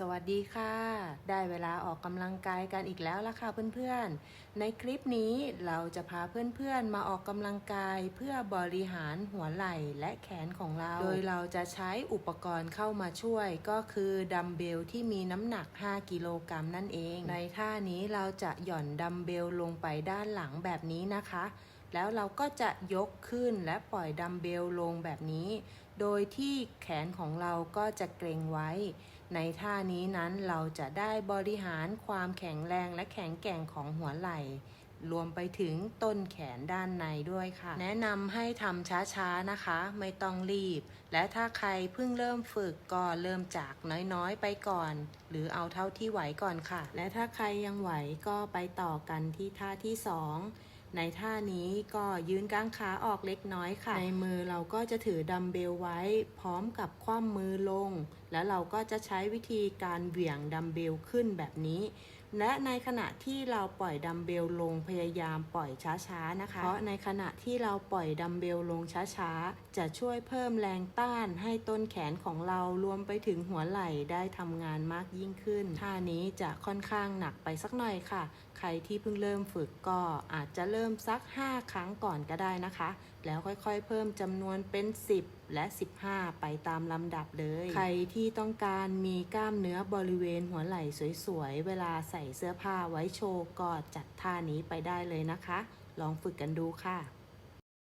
สวัสดีค่ะ ได้เวลาออกกำลังกายกันอีกแล้วล่ะค่ะเพื่อนๆ ในคลิปนี้เราจะพาเพื่อนๆมาออกกำลังกายเพื่อบริหารหัวไหล่และแขนของเรา โดยเราจะใช้อุปกรณ์เข้ามาช่วยก็คือดัมเบลที่มีน้ำหนัก 5 กิโลกรัมนั่นเอง ในท่านี้เราจะหย่อนดัมเบลลงไปด้านหลังแบบนี้นะคะแล้วเราก็จะยกขึ้นและปล่อยดัมเบลลงแบบนี้ โดยที่แขนของเราก็จะเกรงไว้ ในท่านี้นั้นเราจะได้บริหารความแข็งแรงและแข็งแกร่งของหัวไหล่รวมไปถึงต้นแขนด้านในด้วยค่ะ แนะนำให้ทำช้าๆนะคะ ไม่ต้องรีบ และถ้าใครเพิ่งเริ่มฝึกก็เริ่มจากน้อยๆไปก่อน หรือเอาเท่าที่ไหวก่อนค่ะ และถ้าใครยังไหวก็ไปต่อกันที่ท่าที่สอง ในท่านี้ก็ยืนกางขาออกเล็กน้อยค่ะ ในมือเราก็จะถือดัมเบลไว้พร้อมกับคว่ำมือลง แล้วเราก็จะใช้วิธีการเหวี่ยงดัมเบลขึ้นแบบนี้ และในขณะที่เราปล่อยดัมเบลลงพยายามปล่อยช้าๆนะคะ เพราะในขณะที่เราปล่อยดัมเบลลงช้าๆ จะช่วยเพิ่มแรงต้านให้ต้นแขนของเรารวมไปถึงหัวไหล่ได้ทำงานมากยิ่งขึ้น ท่านี้จะค่อนข้างหนักไปสักหน่อยค่ะ ใครที่เพิ่งเริ่มฝึกก็อาจจะเริ่มสัก 5 ครั้งก่อนก็ได้นะคะ แล้วค่อยๆ เพิ่มจำนวนเป็น 10และ 15 ไปตามลำดับเลย ใครที่ต้องการมีกล้ามเนื้อบริเวณหัวไหล่สวยๆ เวลาใส่เสื้อผ้าไว้โชว์ก็จัดท่านี้ไปได้เลยนะคะ ลองฝึกกันดูค่ะ